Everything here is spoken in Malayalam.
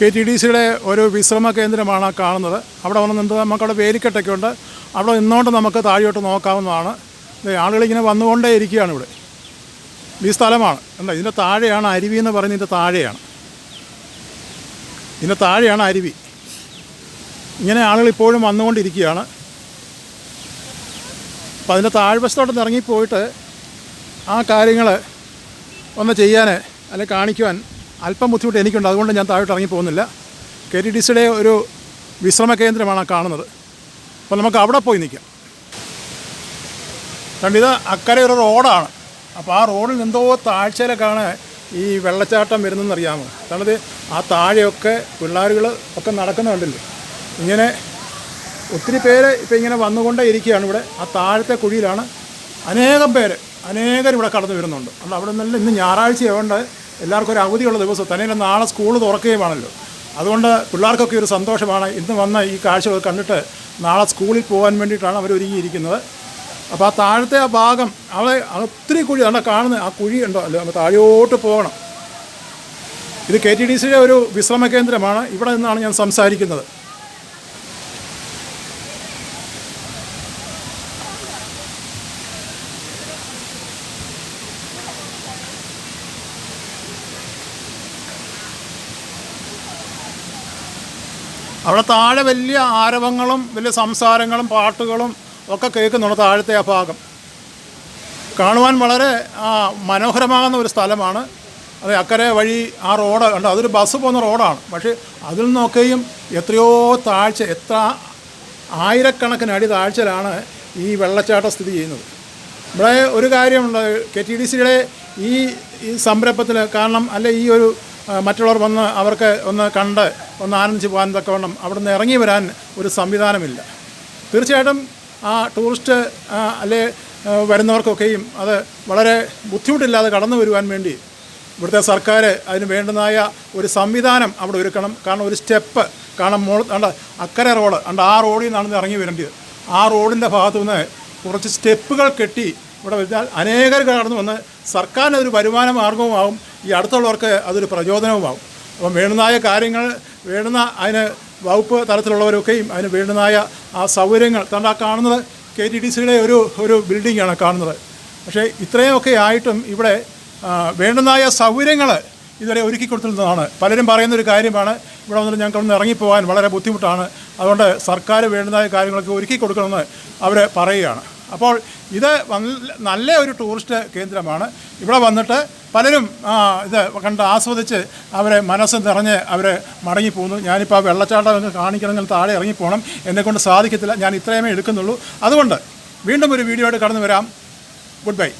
കെ ടി ഡി സിയുടെ ഒരു വിശ്രമ കേന്ദ്രമാണ് കാണുന്നത്. അവിടെ വന്ന് നിന്ന് നമുക്കവിടെ വേലിക്കെട്ടൊക്കെ ഉണ്ട് അവിടെ നിന്നുകൊണ്ട് നമുക്ക് താഴോട്ട് നോക്കാവുന്നതാണ്. ആളുകളിങ്ങനെ വന്നുകൊണ്ടേ ഇരിക്കുകയാണ് ഇവിടെ. ഈ സ്ഥലമാണ്. എന്താ ഇതിന്റെ താഴെയാണ് അരുവി എന്ന് പറയുന്നതിന്റെ താഴെയാണ്. ഇതിന്റെ താഴെയാണ് അരുവി. ഇങ്ങനെ ആളുകൾ ഇപ്പോഴും വന്നുകൊണ്ടിരിക്കുകയാണ്. അപ്പം അതിന്റെ താഴ്വശത്തോട്ട് ഇറങ്ങിപ്പോയിട്ട് ആ കാര്യങ്ങൾ ഒന്ന് ചെയ്യാൻ അല്ലെങ്കിൽ കാണിക്കുവാൻ അല്പം ബുദ്ധിമുട്ട് എനിക്കുണ്ട്. അതുകൊണ്ട് ഞാൻ താഴോട്ട് ഇറങ്ങി പോകുന്നില്ല. കെ ടി ഡി സിയുടെ ഒരു വിശ്രമ കേന്ദ്രമാണ് കാണുന്നത്. അപ്പോൾ നമുക്ക് അവിടെ പോയി നിൽക്കാം. കണ്ട് ഇത് അക്കരെ ഒരു റോഡാണ്. അപ്പോൾ ആ റോഡിൽ എന്തോ താഴ്ചയിലൊക്കെയാണ് ഈ വെള്ളച്ചാട്ടം വരുന്നതെന്ന് അറിയാമോ? കാരണം ആ താഴെയൊക്കെ പിള്ളേരുകൾ ഒക്കെ നടക്കുന്നുണ്ടല്ലോ ഇങ്ങനെ ഒത്തിരി പേര് ഇപ്പം ഇങ്ങനെ വന്നുകൊണ്ടേ ഇരിക്കുകയാണ് ഇവിടെ. ആ താഴത്തെ കുഴിയിലാണ് അനേകം പേര് അനേകർ ഇവിടെ കടന്നു വരുന്നുണ്ട്. അതുകൊണ്ട് അവിടെ നല്ല ഇന്ന് ഞായറാഴ്ചയായതുകൊണ്ട് എല്ലാവർക്കും ഒരു അവധിയുള്ള ദിവസം. തന്നെ നാളെ സ്കൂൾ തുറക്കുകയുമാണല്ലോ അതുകൊണ്ട് പിള്ളേർക്കൊക്കെ ഒരു സന്തോഷമാണ്. ഇന്ന് വന്ന ഈ കാഴ്ചകൾ കണ്ടിട്ട് നാളെ സ്കൂളിൽ പോകാൻ വേണ്ടിയിട്ടാണ് അവർ ഒരുങ്ങിയിരിക്കുന്നത്. അപ്പോൾ ആ താഴത്തെ ആ ഭാഗം അവിടെ ഒത്തിരി കുഴി അവിടെ കാണുന്നത് ആ കുഴി ഉണ്ടോ? അല്ലോ നമ്മൾ താഴോട്ട് പോകണം. ഇത് കെ ടി ഡി സിയുടെ ഒരു വിശ്രമ കേന്ദ്രമാണ്. ഇവിടെ നിന്നാണ് ഞാൻ സംസാരിക്കുന്നത്. അവിടെ താഴെ വലിയ ആരവങ്ങളും വലിയ സംസാരങ്ങളും പാട്ടുകളും ഒക്കെ കേൾക്കുന്നുണ്ട് താഴത്തെ ആ ഭാഗം. കാണുവാൻ വളരെ മനോഹരമാകുന്ന ഒരു സ്ഥലമാണ്. അത് അക്കരെ വഴി ആ റോഡ് ഉണ്ട് അതൊരു ബസ് പോകുന്ന റോഡാണ്. പക്ഷേ അതിൽ നിന്നൊക്കെയും എത്രയോ താഴ്ച എത്ര ആയിരക്കണക്കിന് അടി താഴ്ചയിലാണ് ഈ വെള്ളച്ചാട്ടം സ്ഥിതി ചെയ്യുന്നത്. ഇവിടെ ഒരു കാര്യമുണ്ട് കെ ടി ഡി സിയുടെ ഈ ഈ സംരംഭത്തിൽ കാരണം അല്ലെ ഈ ഒരു മറ്റുള്ളവർ വന്ന് അവർക്ക് ഒന്ന് കണ്ട് ഒന്ന് ആനന്ദിച്ച് പോകാൻ തക്കവണ്ണം അവിടെ നിന്ന് ഇറങ്ങി വരാൻ ഒരു സംവിധാനമില്ല. തീർച്ചയായിട്ടും ആ ടൂറിസ്റ്റ് അല്ലേ വരുന്നവർക്കൊക്കെയും അത് വളരെ ബുദ്ധിമുട്ടില്ലാതെ കടന്നു വരുവാൻ വേണ്ടി ഇവിടുത്തെ സർക്കാർ അതിന് വേണ്ടതായ ഒരു സംവിധാനം അവിടെ ഒരുക്കണം. കാരണം ഒരു സ്റ്റെപ്പ് കാരണം മോൾ അണ്ട അക്കരെ റോഡ് അണ്ട ആ റോഡിൽ നിന്നാണ് ഇറങ്ങി വരേണ്ടത്. ആ റോഡിന്റെ ഭാഗത്തു നിന്ന് കുറച്ച് സ്റ്റെപ്പുകൾ കെട്ടി ഇവിടെ വെച്ചാൽ അനേകർ കടന്നു വന്ന് സർക്കാരിനൊരു വരുമാന മാർഗവുമാവും ഈ അടുത്തുള്ളവർക്ക് അതൊരു പ്രചോദനവുമാവും. അപ്പം വേണ്ടുന്നതായ കാര്യങ്ങൾ വേണ്ടുന്ന അതിന് വകുപ്പ് തലത്തിലുള്ളവരൊക്കെയും അതിന് വേണ്ടുന്നതായ ആ സൗകര്യങ്ങൾ. തണ്ട കാണുന്നത് കെ ടി ഡി സിയുടെ ഒരു ഒരു ബിൽഡിങ്ങാണ് കാണുന്നത്. പക്ഷേ ഇത്രയൊക്കെ ആയിട്ടും ഇവിടെ വേണ്ടുന്നതായ സൗകര്യങ്ങൾ ഇതുവരെ ഒരുക്കി കൊടുത്തിരുന്നതാണ്. പലരും പറയുന്നൊരു കാര്യമാണ് ഇവിടെ വന്നിട്ട് ഞങ്ങൾക്കൊന്ന് ഇറങ്ങിപ്പോകാൻ വളരെ ബുദ്ധിമുട്ടാണ്. അതുകൊണ്ട് സർക്കാർ വേണ്ടുന്നതായ കാര്യങ്ങളൊക്കെ ഒരുക്കി കൊടുക്കണമെന്ന് അവർ പറയുകയാണ്. അപ്പോൾ ഇത് നല്ല ഒരു ടൂറിസ്റ്റ് കേന്ദ്രമാണ്. ഇവിടെ വന്നിട്ട് പലരും ഇത് കണ്ട് ആസ്വദിച്ച് അവരെ മനസ്സ് നിറഞ്ഞ് അവർ മടങ്ങിപ്പോകുന്നു ഞാനിപ്പോൾ ആ വെള്ളച്ചാട്ടം അങ്ങ് കാണിക്കണമെങ്കിൽ താഴെ ഇറങ്ങിപ്പോകണം എന്നെക്കൊണ്ട് സാധിക്കത്തില്ല. ഞാൻ ഇത്രയുമേ എടുക്കുന്നുള്ളൂ. അതുകൊണ്ട് വീണ്ടും ഒരു വീഡിയോ ആയിട്ട് കടന്നു വരാം. Good bye